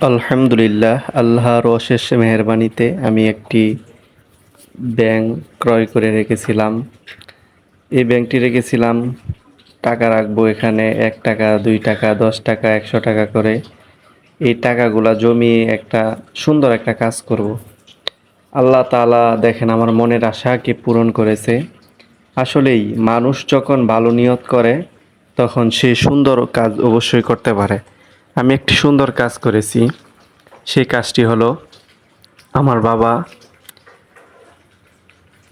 আলহামদুলিল্লাহ, আল্লাহর অশেষ মেহেরবানিতে আমি একটি ব্যাংক ক্রয় করে রেখেছিলাম। এই ব্যাংকটি রেখেছিলাম, টাকা রাখব এখানে এক টাকা, দুই টাকা, দশ টাকা, একশো টাকা করে। এই টাকাগুলা জমিয়ে একটা সুন্দর একটা কাজ করব। আল্লাহ তাআলা দেখেন আমার মনের আশাকে পূরণ করেছে। আসলেই মানুষ যখন ভালো নিয়ত করে, তখন সে সুন্দর কাজ অবশ্যই করতে পারে। আমি একটি সুন্দর কাজ করেছি। সেই কাজটি হলো, আমার বাবা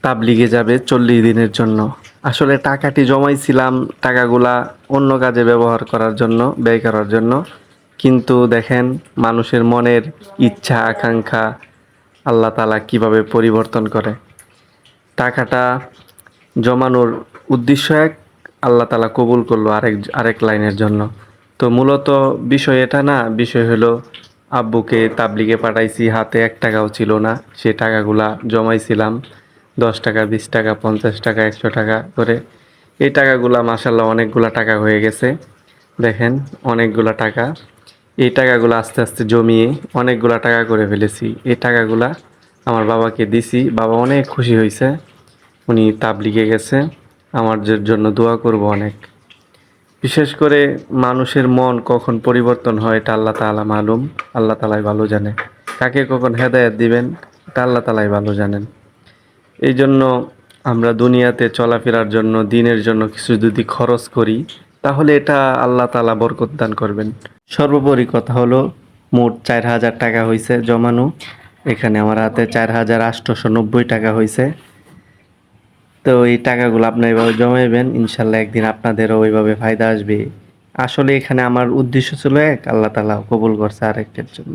তাবলিগে যাবে চল্লিশ দিনের জন্য। আসলে টাকাটি জমাইছিলাম টাকাগুলা অন্য কাজে ব্যবহার করার জন্য, ব্যয় করার জন্য। কিন্তু দেখেন, মানুষের মনের ইচ্ছা, আকাঙ্ক্ষা আল্লাহ তালা কীভাবে পরিবর্তন করে। টাকাটা জমানোর উদ্দেশ্য এক, আল্লাহ তালা কবুল করল আরেক আরেক লাইনের জন্য। তো মূলত বিষয় এটা না, বিষয় হলো আব্বুকে তাবলিগে পাঠাইছি, হাতে এক টাকাও ছিল না। সে টাকাগুলা জমাইছিলাম, দশ টাকা, বিশ টাকা, পঞ্চাশ টাকা, একশো টাকা করে। এই টাকাগুলা মাসাল্লাহ অনেকগুলা টাকা হয়ে গেছে। দেখেন অনেকগুলা টাকা। এই টাকাগুলো আস্তে আস্তে জমিয়ে অনেকগুলা টাকা করে ফেলেছি। এই টাকাগুলা আমার বাবাকে দিছি। বাবা অনেক খুশি হয়েছে উনি তাবলিগে গেছে। আমার জন্য দোয়া করব অনেক। বিশেষ করে মানুষের মন কখন পরিবর্তন হয়, এটা আল্লাহ তাআলা মালুম। আল্লাহ তালাই ভালো জানে। কাকে কখন হেদায়েত দিবেন, এটা আল্লাহ তালাই ভালো জানেন। এই জন্য আমরা দুনিয়াতে চলাফেরার জন্য, দিনের জন্য কিছু যদি খরচ করি, তাহলে এটা আল্লাহ তালা বরকত দান করবেন। সর্বোপরি কথা হলো, মোট চার হাজার টাকা হয়েছে জমানো। এখানে আমার হাতে চার হাজার আটশোশো নব্বই টাকা হয়েছে তো এই টাকাগুলো আপনি এভাবে জমাইবেন, ইনশাল্লাহ একদিন আপনাদেরও ওইভাবে ফায়দা আসবে। আসলে এখানে আমার উদ্দেশ্য ছিল এক, আল্লাহ তালা কবুল করছে আরেকটার জন্য।